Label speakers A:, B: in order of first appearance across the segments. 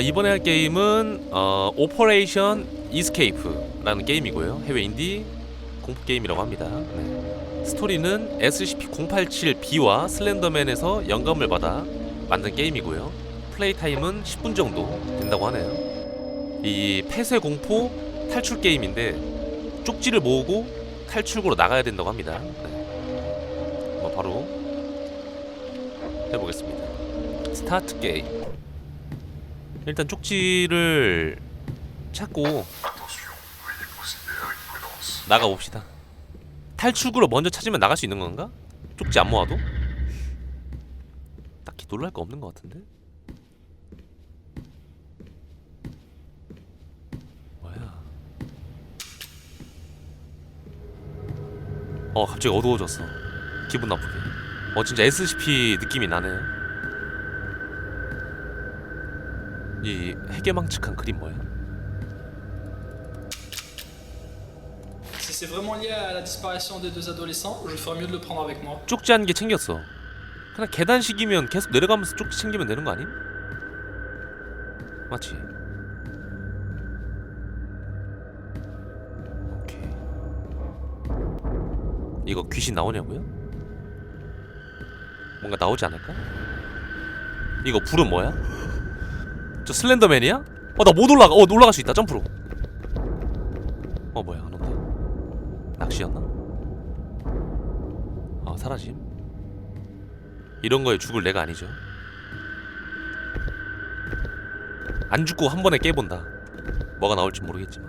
A: 어, 이번에 할 게임은 어, 오퍼레이션 이스케이프라는 게임이고요. 해외 인디 공포 게임이라고 합니다. 네. 스토리는 SCP-087B와 슬렌더맨에서 영감을 받아 만든 게임이고요. 플레이 타임은 10분 정도 된다고 하네요. 이 폐쇄 공포 탈출 게임인데 쪽지를 모으고 탈출구로 나가야 된다고 합니다. 네. 뭐 바로 해보겠습니다. 스타트 게임. 일단 쪽지를 찾고 나가 봅시다. 탈출구로 먼저 찾으면 나갈 수 있는 건가? 쪽지 안 모아도? 딱히 놀랄 거 없는 것 같은데? 뭐야? 어 갑자기 어두워졌어. 기분 나쁘게. 어 진짜 SCP 느낌이 나네요. 이 해괴망측한 그림 뭐야?
B: Si c'est vraiment lié à la disparition des deux adolescents, je ferais mieux de le prendre avec moi.
A: 쪽지 한 개 챙겼어. 그냥 계단식이면 계속 내려가면서 쪽지 챙기면 되는 거 아님? 맞지? 오케이. 이거 귀신 나오냐고요? 뭔가 나오지 않을까? 이거 불은 뭐야? 저 슬렌더맨이야? 어 나 못 올라가. 어 올라갈 수 있다. 점프로. 어 뭐야 안 온다. 낚시였나? 아 사라짐. 이런 거에 죽을 내가 아니죠. 안 죽고 한 번에 깨본다. 뭐가 나올지 모르겠지만.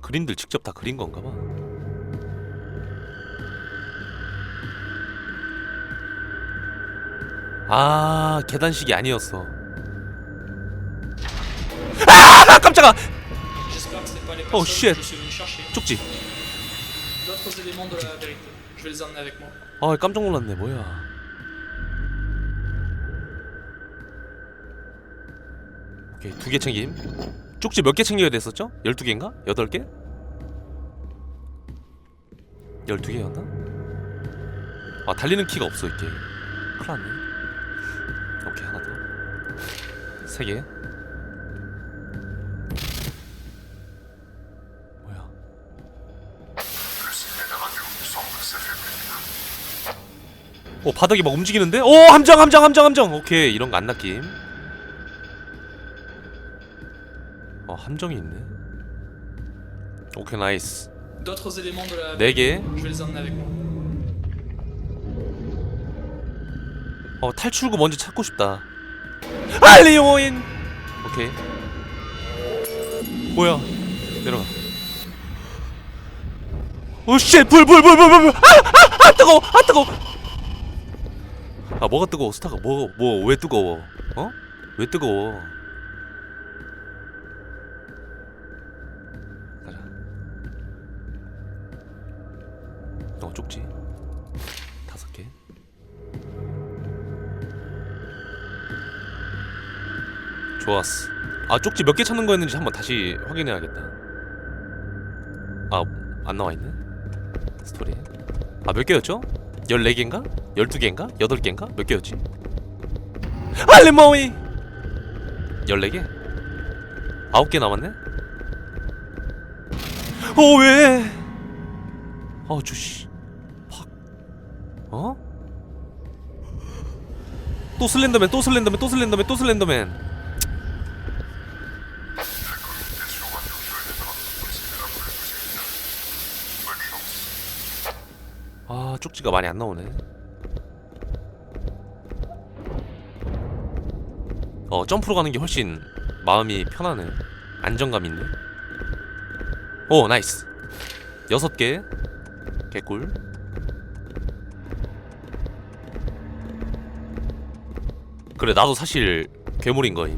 A: 그림들 직접 다 그린 건가 봐. 아, 계단식이 아니었어. 아, 깜짝아! Oh,
B: venu chercher.
A: 쪽지. 아, 깜짝 놀랐네. 뭐야? 오케이, 두 개 챙김. 쪽지 몇 개 챙겨야 됐었죠? 12개인가? 8개? 12개였나? 아, 달리는 키가 없어, 이게. 큰일 났네. 오케이, 하나 더. 세 개. 뭐야? 오 바닥이 막 움직이는데? 오 함정 함정 함정 함정 오케이 이런 거 안 낚임 어 함정이 있네 오케이 나이스 네. 개. 어 탈출구 먼저 찾고 싶다. 알리오인! 오케이. 뭐야? 내려가. 오씨 불불불불불불! 아아 아, 뜨거워! 아 뜨거워! 아 뭐가 뜨거워? 스타가 뭐 뭐 왜 뜨거워? 어? 왜 뜨거워? 가자. 어 쪽지? 다섯 개 좋았어. 아 쪽지 몇 개 찾는 거였는지 한번 다시 확인해야겠다. 아안 나와 있네. 스토리. 아 몇 개였죠? 14개인가? 12개인가? 8개인가? 몇 개였지? 알리모이 14개? 9개 남았네? 어 왜? 아 주씨 팍 어? 또 슬렌더맨 또 슬렌더맨 또 슬렌더맨 또 슬렌더맨 아 쪽지가 많이 안 나오네. 어 점프로 가는 게 훨씬 마음이 편하네. 안정감 있네. 오 나이스. 여섯 개. 개꿀. 그래 나도 사실 괴물인 거임.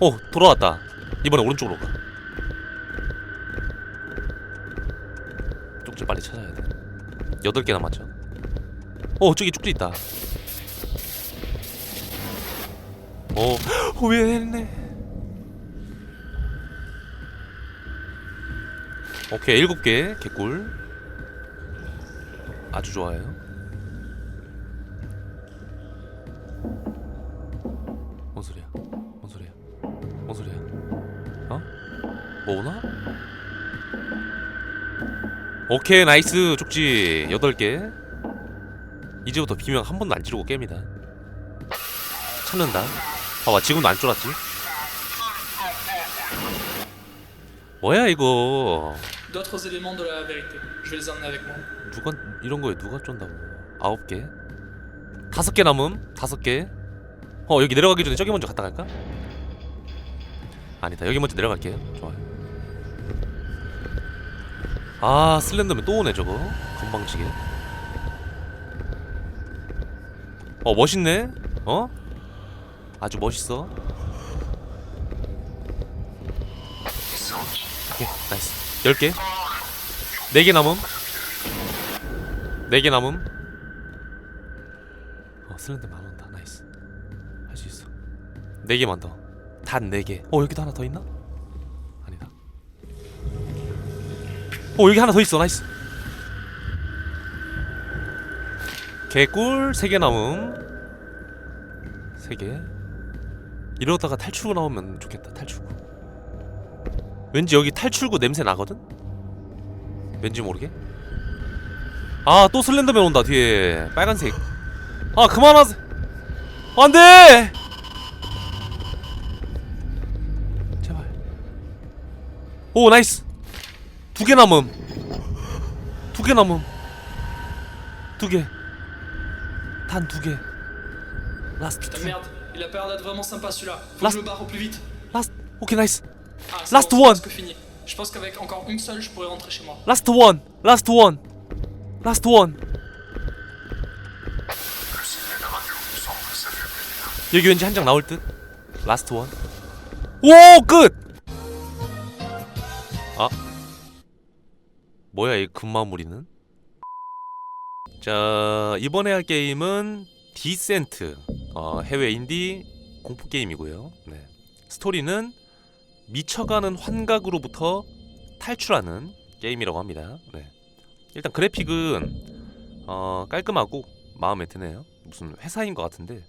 A: 오 돌아왔다. 이번에 오른쪽으로 가. 쪽지 빨리 찾아야 돼 여덟 개 남았죠 어 저기 쭉지 있다. 어 후회했네. 오케이 일곱 개. 개꿀. 아주 좋아요. 뭔 소리야? 뭔 소리야? 뭔 소리야? 어? 뭐 오나? 오케이 나이스. 쪽지 8개. 이제부터 비명 한 번도 안 지르고 깹니다. 찾는다. 봐봐 지금도 안 쫄았지? 뭐야 이거. 누가 이런 거에 누가 쫀다고. 아홉 개? 다섯 개 남음? 다섯 개어 여기 내려가기 전에 저기 먼저 갔다 갈까? 아니다 여기 먼저 내려갈게요 좋아요 아 슬렌더맨 또 오네 저거. 건방지게. 어 멋있네? 어? 아주 멋있어. 오케이 나이스. 10개. 4개 남음. 4개 남음. 어 슬렌더맨 안 온다. 나이스. 할 수 있어. 4개만 더단 4개. 어 여기도 하나 더 있나? 어 여기 하나 더 있어. 나이스. 개꿀 3개 남음 3개. 이러다가 탈출구 나오면 좋겠다 탈출구. 왠지 여기 탈출구 냄새 나거든? 왠지 모르게? 아 또 슬렌더맨 온다 뒤에. 빨간색. 아 그만하세 안돼! 제발. 오 나이스 두 개 남음 두 개 남음 두개단 두개 라스트 투
B: merde, il a l'air d'être vraiment sympa celui-là. Faut
A: Last-
B: que je me barre au plus vite.
A: 라스트 오케이 나이스
B: Ah,
A: Last
B: bon,
A: one.
B: fini. Je pense qu'avec encore une seule, je pourrais rentrer chez moi.
A: 라스트 원 라스트 원 라스트 원 여기 왠지 한 장 나올 듯 라스트 원 오! 끝! 뭐야 이 금마무리는 자 이번에 할 게임은 디센트 어, 해외 인디 공포 게임이고요 네. 스토리는 미쳐가는 환각으로부터 탈출하는 게임이라고 합니다. 네. 일단 그래픽은 어, 깔끔하고 마음에 드네요. 무슨 회사인 것 같은데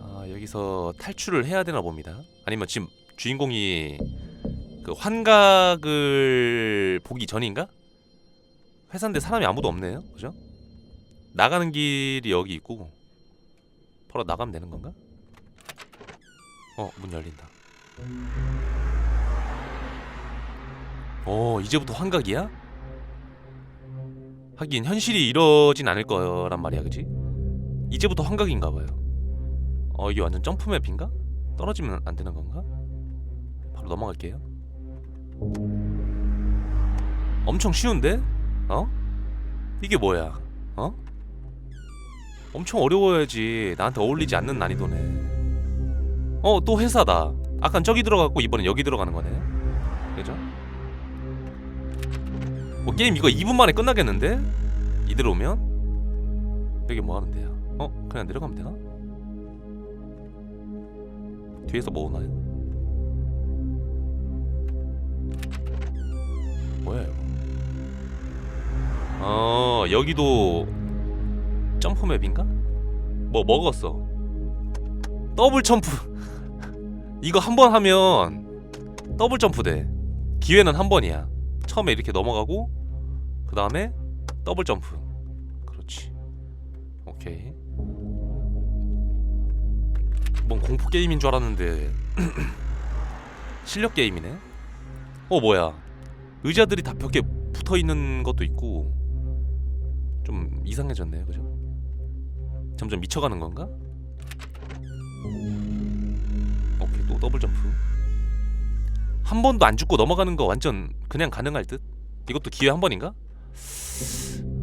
A: 아, 여기서 탈출을 해야 되나 봅니다. 아니면 지금 주인공이 그 환각을 보기 전인가? 회사인데 사람이 아무도 없네요. 그죠? 나가는 길이 여기 있고 바로 나가면 되는 건가? 어, 문 열린다. 어 이제부터 환각이야? 하긴 현실이 이러진 않을 거란 말이야 그지? 이제부터 환각인가 봐요 어 이게 완전 점프맵인가? 떨어지면 안 되는 건가? 바로 넘어갈게요 엄청 쉬운데? 어? 이게 뭐야? 어? 엄청 어려워야지 나한테 어울리지 않는 난이도네 어 또 회사다 아깐 저기 들어갔고 이번엔 여기 들어가는 거네 그죠? 뭐 게임 이거 2분 만에 끝나겠는데? 이대로 오면? 여기 뭐 하는데요? 어? 그냥 내려가면 되나? 뒤에서 뭐 오나요? 이거 어 여기도 점프맵인가? 뭐 먹었어. 더블 점프. 이거 한 번 하면 더블 점프 돼. 기회는 한 번이야. 처음에 이렇게 넘어가고 그 다음에 더블 점프. 그렇지. 오케이. 뭔 공포 게임인 줄 알았는데. 실력 게임이네. 어 뭐야 의자들이 다 벽에 붙어 있는 것도 있고 좀 이상해졌네요 그죠 점점 미쳐가는 건가 오케이 또 더블 점프 한 번도 안 죽고 넘어가는 거 완전 그냥 가능할 듯? 이것도 기회 한 번인가?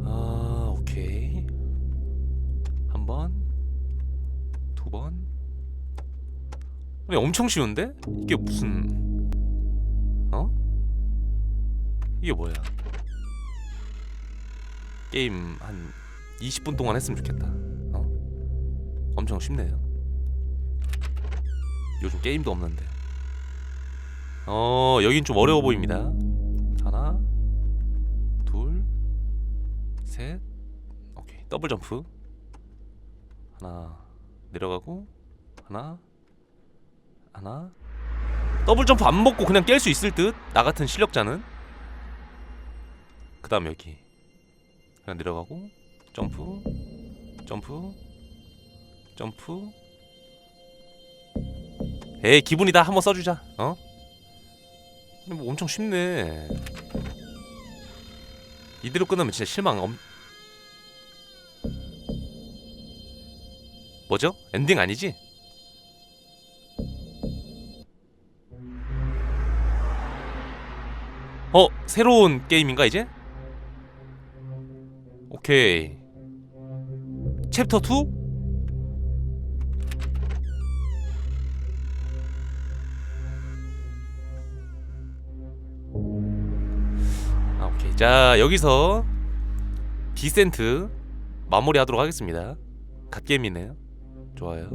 A: 아 오케이 한 번, 두 번. 아니 엄청 쉬운데? 이게 무슨 이게 뭐야? 게임 한 20분 동안 했으면 좋겠다. 어? 엄청 쉽네요. 요즘 게임도 없는데. 어 여긴 좀 어려워 보입니다 하나 둘셋 오케이 더블 점프 하나 내려가고 하나 하나 더블 점프 안 먹고 그냥 깰 수 있을 듯? 나 같은 실력자는 그 다음 여기 그냥 내려가고 점프 점프 점프 에이 기분이다 한번 써주자 어? 뭐 엄청 쉽네 이대로 끝나면 진짜 실망 엄... 뭐죠? 엔딩 아니지? 어 새로운 게임인가 이제? 오케이. 챕터 2? 아 오케이. 자 여기서 디센트 마무리하도록 하겠습니다. 갓게임이네요. 좋아요